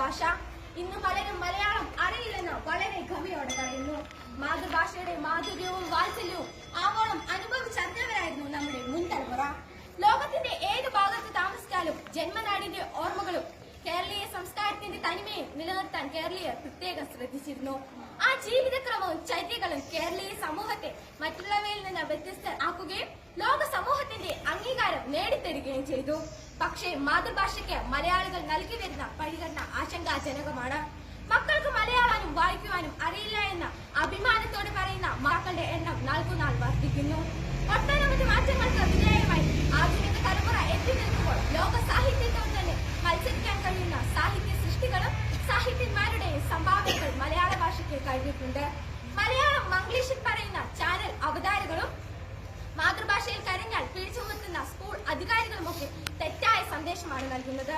ഭാഷ ഇന്ന് പലരും മലയാളം അറിയില്ലെന്ന് വളരെ ഗമയോടെ പറയുന്നു. മാതൃഭാഷയുടെ മാധുര്യവും വാത്സല്യവും ആവോളം അനുഭവിച്ചറിഞ്ഞവരായിരുന്നു നമ്മുടെ മുൻ തലമുറ ലോകത്തിന്റെ ഏത് ഭാഗത്ത് താമസിച്ചാലും ജന്മനാടിന്റെ ഓർമ്മകളും കേരളീയ സംസ്കാരത്തിന്റെ തനിമയും നിലനിർത്താൻ കേരളീയർ പ്രത്യേകം ശ്രദ്ധിച്ചിരുന്നു. ആ ജീവിതക്രമവും ചര്യകളും കേരളീയ സമൂഹത്തെ മറ്റുള്ളവയിൽ നിന്ന് വ്യത്യസ്തരാക്കുകയും ലോക സമൂഹത്തിന്റെ അംഗീകാരം നേടിത്തരികയും ചെയ്തു. പക്ഷേ മാതൃഭാഷയ്ക്ക് മലയാളികൾ നൽകി വരുന്ന പരിഗണന ആശങ്കാജനകമാണ് മക്കൾക്ക് മലയാളാനും വായിക്കുവാനും അറിയില്ല എന്ന അഭിമാനത്തോടെ പറയുന്ന മക്കളുടെ എണ്ണം നാൾക്കുനാൾ വർദ്ധിക്കുന്നു. ഒട്ടനവധി മാറ്റങ്ങൾക്ക് വിധേയമായി ആധുനിക തലമുറ എത്തി നിൽക്കുമ്പോൾ ലോക സാഹിത്യത്തോട് തന്നെ മത്സരിക്കാൻ കഴിയുന്ന സാഹിത്യ സൃഷ്ടികളും സാഹിത്യന്മാരുടെയും സംഭാവനകൾ മലയാള ഭാഷയ്ക്ക് കഴിഞ്ഞിട്ടുണ്ട്. മലയാളം മംഗ്ലീഷിൽ പറയുന്ന ചാനൽ അവതാരകളും മാതൃഭാഷയിൽ കരഞ്ഞാൽ പിഴച്ചുമത്തുന്ന സ്കൂൾ അധികാരികളുമൊക്കെ തെറ്റായ സന്ദേശമാണ് നൽകുന്നത്.